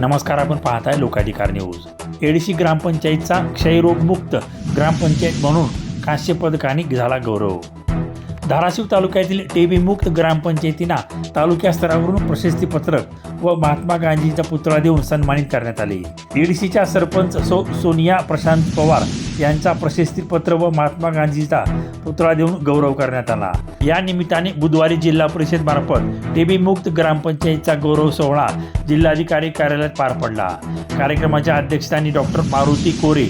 नमस्कार आपण पाहताय लोकाधिकार न्यूज. एडीसी ग्रामपंचायतचा क्षयरोगमुक्त ग्रामपंचायत म्हणून कांस्य पदकाने झाला गौरव. धाराशिव तालुक्यातील टीबी मुक्त ग्रामपंचायतींना तालुक्या स्तरावरून प्रशस्तीपत्रक व महात्मा गांधींचा पुतळा देऊन सन्मानित करण्यात आले. एडीसीच्या सरपंच सो सोनिया प्रशांत पवार यांचा प्रशस्तीपत्र व महात्मा गांधीचा पुतळा देऊन गौरव करण्यात आला. या निमित्ताने बुधवारी जिल्हा परिषद मार्फत टीबी मुक्त ग्रामपंचायतचा गौरव सोहळा जिल्हाधिकारी कार्यालयात पार पडला. कार्यक्रमाच्या अध्यक्षस्थानी डॉक्टर मारुती कोरे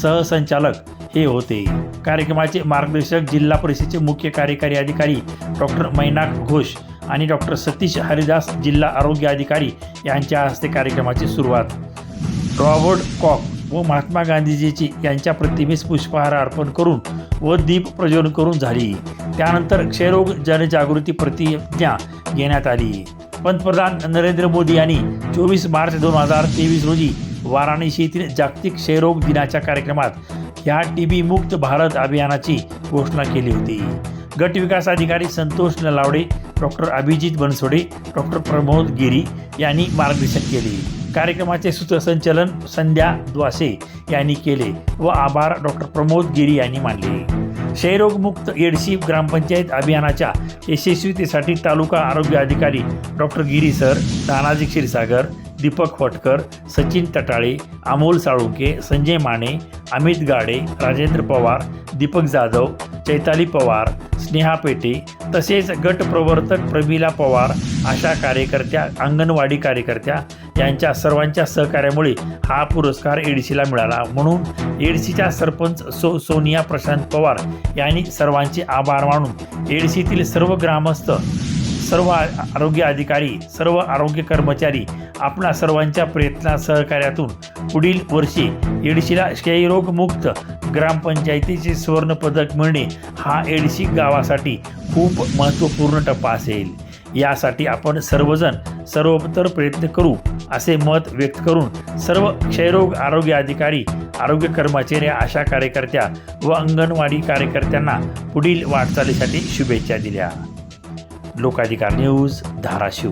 सहसंचालक हे होते. कार्यक्रमाचे मार्गदर्शक जिल्हा परिषदेचे मुख्य कार्यकारी अधिकारी डॉक्टर मैनाक घोष आणि डॉक्टर सतीश हरिदास जिल्हा आरोग्य अधिकारी यांच्या हस्ते कार्यक्रमाची सुरुवात. रॉबर्ट कॉक व महात्मा गांधीजीची यांच्या प्रतिमेस पुष्पहार अर्पण करून व दीप प्रज्वलन करून झाली. त्यानंतर क्षयरोग जनजागृती प्रतिज्ञा घेण्यात आली. पंतप्रधान नरेंद्र मोदी यांनी चोवीस मार्च दोन हजार तेवीस रोजी वाराणसी येथील जागतिक क्षयरोग दिनाच्या कार्यक्रमात ह्या टी बी मुक्त भारत अभियानाची घोषणा केली होती. गट विकास अधिकारी संतोष नलावडे डॉक्टर अभिजित बनसोडे डॉक्टर प्रमोद गिरी यांनी मार्गदर्शन केले. कार्यक्रमाचे सूत्रसंचलन संध्या द्वासे यांनी केले व आभार डॉक्टर प्रमोद गिरी यांनी मानले. क्षयरोगमुक्त एडशी ग्रामपंचायत अभियानाच्या यशस्वीतेसाठी तालुका आरोग्य अधिकारी डॉक्टर गिरी सर तानाजी क्षीरसागर दीपक फटकर सचिन तटाळे अमोल साळुंके संजय माने अमित गाडे राजेंद्र पवार दीपक जाधव चैताली पवार स्नेहा पेटे तसेच गट प्रवर्तक प्रमिला पवार अशा कार्यकर्त्या अंगणवाडी कार्यकर्त्या यांच्या सर्वांच्या सहकार्यामुळे हा पुरस्कार एडसीला मिळाला. म्हणून एडसीच्या सरपंच सो सोनिया प्रशांत पवार यांनी सर्वांचे आभार मानून एडसीतील सर्व ग्रामस्थ सर्व आरोग्य अधिकारी सर्व आरोग्य कर्मचारी आपणा सर्वांच्या प्रयत्ना सहकार्यातून पुढील वर्षी एडशीला क्षयरोगमुक्त ग्रामपंचायतीचे सुवर्णपदक मिळणे हा एडशी गावासाठी खूप महत्त्वपूर्ण टप्पा असेल. यासाठी आपण सर्वजण सर्वोत्तर प्रयत्न करू असे मत व्यक्त करून सर्व क्षयरोग आरोग्य अधिकारी आरोग्य कर्मचारी आशा कार्यकर्त्या व अंगणवाडी कार्यकर्त्यांना पुढील वाटचालीसाठी शुभेच्छा दिल्या. लोकाधिकार न्यूज धाराशिव.